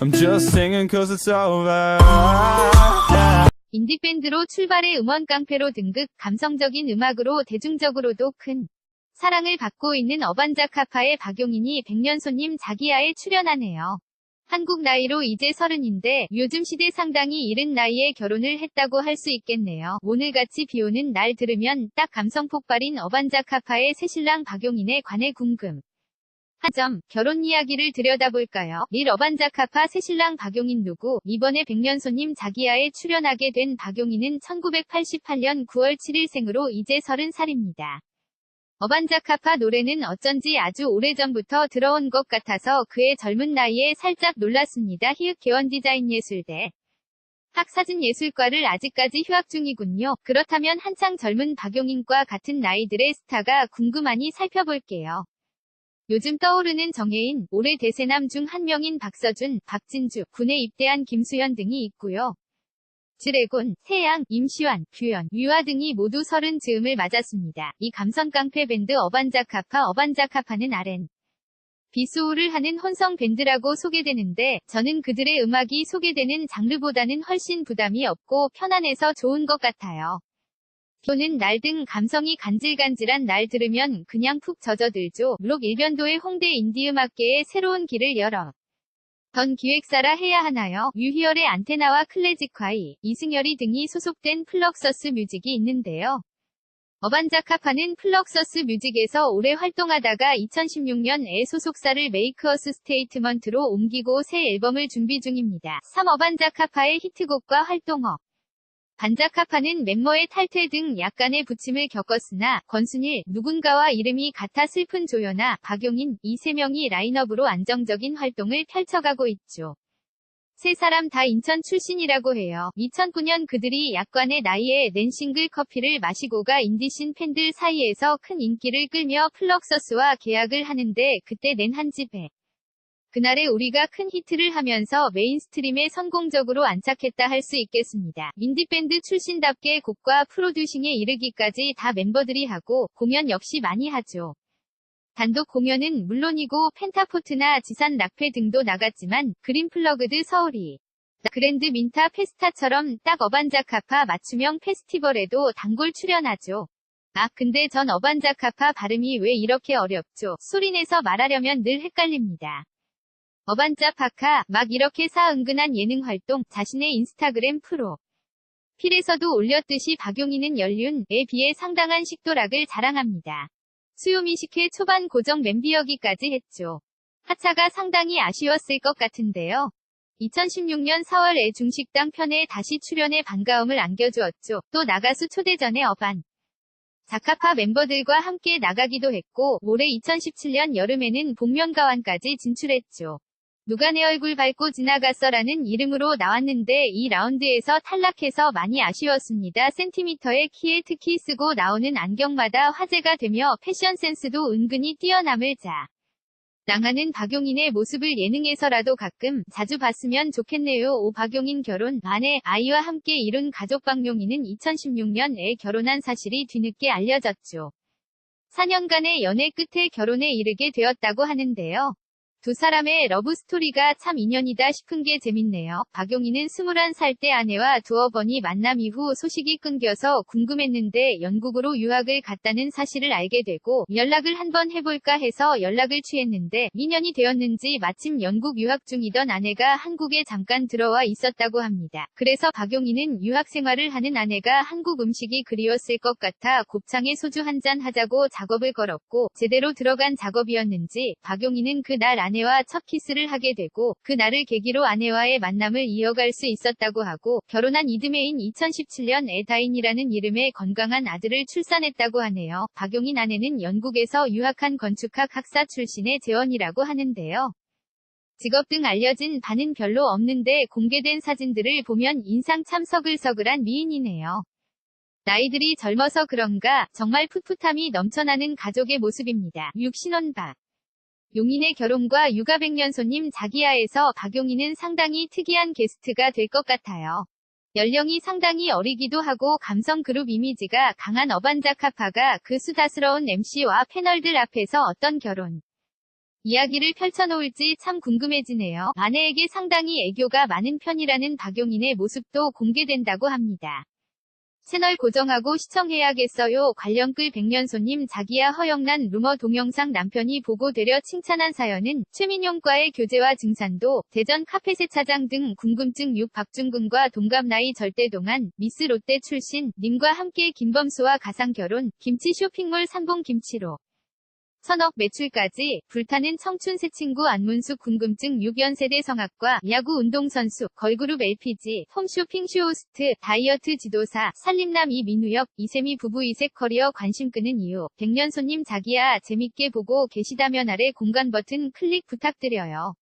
I'm just singing cause it's over. 인디밴드로 출발해 음원 깡패로 등극, 감성적인 음악으로 대중적으로도 큰 사랑을 받고 있는 어반자카파의 박용인이 백년손님 자기야에 출연하네요. 한국 나이로 이제 서른인데 요즘 시대 상당히 이른 나이에 결혼을 했다고 할 수 있겠네요. 오늘같이 비오는 날 들으면 딱 감성 폭발인 어반자카파의 새신랑 박용인에 관해 궁금. 한 점, 결혼 이야기를 들여다볼까요? 릴 어반자카파 새신랑 박용인 누구? 이번에 백년손님 자기야에 출연하게 된 박용인은 1988년 9월 7일 생으로 이제 30살입니다. 어반자카파 노래는 어쩐지 아주 오래전부터 들어온 것 같아서 그의 젊은 나이에 살짝 놀랐습니다. 히읗 개원 디자인 예술대. 학사진예술과를 아직까지 휴학 중이군요. 그렇다면 한창 젊은 박용인과 같은 나이들의 스타가 궁금하니 살펴볼게요. 요즘 떠오르는 정예인, 올해 대세남 중 한 명인 박서준, 박진주, 군에 입대한 김수현 등이 있고요. 드래곤, 태양, 임시완, 규현, 유아 등이 모두 서른 즈음을 맞았습니다. 이 감성 깡패 밴드 어반자카파 어반자카파는 R&B 비소울을 하는 혼성 밴드라고 소개되는데 저는 그들의 음악이 소개되는 장르보다는 훨씬 부담이 없고 편안해서 좋은 것 같아요. 비오는 날 등 감성이 간질간질한 날 들으면 그냥 푹 젖어들죠. 록 일변도의 홍대 인디음악계에 새로운 길을 열어. 던 기획사라 해야 하나요? 유희열의 안테나와 클래식화이, 이승열이 등이 소속된 플럭서스 뮤직이 있는데요. 어반자카파는 플럭서스 뮤직에서 오래 활동하다가 2016년에 소속사를 메이크어스 스테이트먼트로 옮기고 새 앨범을 준비 중입니다. 3. 어반자카파의 히트곡과 활동업 반자카파는 멤버의 탈퇴 등 약간의 부침을 겪었으나 권순일, 누군가와 이름이 같아 슬픈 조연아, 박용인 이 세 명이 라인업으로 안정적인 활동을 펼쳐가고 있죠. 세 사람 다 인천 출신이라고 해요. 2009년 그들이 약간의 나이에 낸 싱글 커피를 마시고가 인디신 팬들 사이에서 큰 인기를 끌며 플럭서스와 계약을 하는데 그때 낸 한 집에 그날에 우리가 큰 히트를 하면서 메인스트림에 성공적으로 안착했다 할 수 있겠습니다. 인디밴드 출신답게 곡과 프로듀싱에 이르기까지 다 멤버들이 하고 공연 역시 많이 하죠. 단독 공연은 물론이고 펜타포트나 지산 락페 등도 나갔지만 그린플러그드 서울이 그랜드 민타 페스타처럼 딱 어반자카파 맞춤형 페스티벌에도 단골 출연하죠. 아 근데 전 어반자카파 발음이 왜 이렇게 어렵죠? 소리내서 말하려면 늘 헷갈립니다. 어반자 파카, 막 이렇게 사 은근한 예능 활동, 자신의 인스타그램 프로. 필에서도 올렸듯이 박용인은 연륜에 비해 상당한 식도락을 자랑합니다. 수요미식회 초반 고정 멤비어기까지 했죠. 하차가 상당히 아쉬웠을 것 같은데요. 2016년 4월에 중식당 편에 다시 출연해 반가움을 안겨주었죠. 또 나가수 초대전에 어반. 자카파 멤버들과 함께 나가기도 했고, 올해 2017년 여름에는 복면가왕까지 진출했죠. 누가 내 얼굴 밟고 지나갔어라는 이름으로 나왔는데 이 라운드에서 탈락해서 많이 아쉬웠습니다. 센티미터의 키에 특히 쓰고 나오는 안경마다 화제가 되며 패션 센스도 은근히 뛰어남을 자. 랑하는 박용인의 모습을 예능에서라도 가끔 자주 봤으면 좋겠네요. 오 박용인 결혼, 아내, 아이와 함께 이룬 가족 박용인은 2016년에 결혼한 사실이 뒤늦게 알려졌죠. 4년간의 연애 끝에 결혼에 이르게 되었다고 하는데요. 두 사람의 러브 스토리가 참 인연이다 싶은 게 재밌네요. 박용인은 21살 때 아내와 두어 번이 만남 이후 소식이 끊겨서 궁금했는데 영국으로 유학을 갔다는 사실을 알게 되고 연락을 한번 해볼까 해서 연락을 취했는데 미년이 되었는지 마침 영국 유학 중이던 아내가 한국에 잠깐 들어와 있었다고 합니다. 그래서 박용인은 유학 생활을 하는 아내가 한국 음식이 그리웠을 것 같아 곱창에 소주 한 잔 하자고 작업을 걸었고 제대로 들어간 작업이었는지 박용인은 그날 아내와 첫 키스를 하게 되고 그날을 계기로 아내와의 만남을 이어갈 수 있었다고 하고 결혼한 이듬해인 2017년 에다인이라는 이름의 건강한 아들을 출산했다고 하네요. 박용인 아내는 영국에서 유학한 건축학 학사 출신의 재원이라고 하는데요. 직업 등 알려진 바는 별로 없는데 공개된 사진들을 보면 인상 참 서글서글한 미인이네요. 나이들이 젊어서 그런가 정말 풋풋함이 넘쳐나는 가족의 모습입니다. 육신원박 용인의 결혼과 육아 백년손님 자기야에서 박용인은 상당히 특이한 게스트가 될 것 같아요. 연령이 상당히 어리기도 하고 감성 그룹 이미지가 강한 어반자카파가 그 수다스러운 MC와 패널들 앞에서 어떤 결혼 이야기를 펼쳐놓을지 참 궁금해지네요. 아내에게 상당히 애교가 많은 편이라는 박용인의 모습도 공개된다고 합니다. 채널 고정하고 시청해야겠어요. 관련 끌 백년손님 자기야 허영난 루머 동영상 남편이 보고 되려 칭찬한 사연은 최민용과의 교제와 증산도 대전 카페 세 차장 등 궁금증 6 박준근과 동갑 나이 절대 동안 미스 롯데 출신 님과 함께 김범수와 가상 결혼 김치 쇼핑몰 상봉 김치로 선억 매출까지 불타는 청춘 새 친구 안문숙 궁금증 6연세대 성악과 야구 운동선수 걸그룹 LPG 홈쇼핑 쇼 호스트 다이어트 지도사 살림남 이민우역 이세미 부부 이색 커리어 관심 끄는 이유 백년 손님 자기야 재밌게 보고 계시다면 아래 공간 버튼 클릭 부탁드려요.